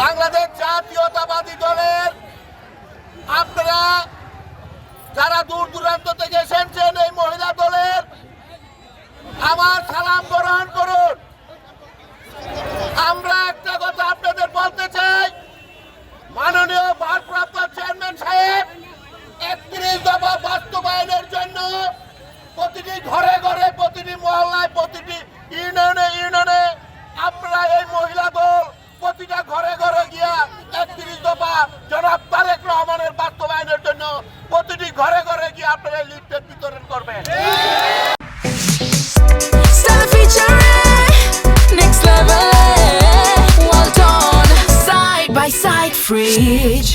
বাংলাদেশ জাতীয়তাবাদী দলের আপনারা যারা দূর দূরান্ত থেকে এসেছেন এই মহিলা দলের, আমার সালাম গ্রহণ করুন। আমরা একটা কথা আপনাদের বলতে চাই। মাননীয় ভারপ্রাপ্ত চেয়ারম্যান সাহেব, একত্রিশ দফা বাস্তবায়নের জন্য প্রতিটি ঘরে ঘরে গিয়ে আপনারা লিফটের বিতরণ করবেন Stella featuring next level. Well done, side by side, fridge.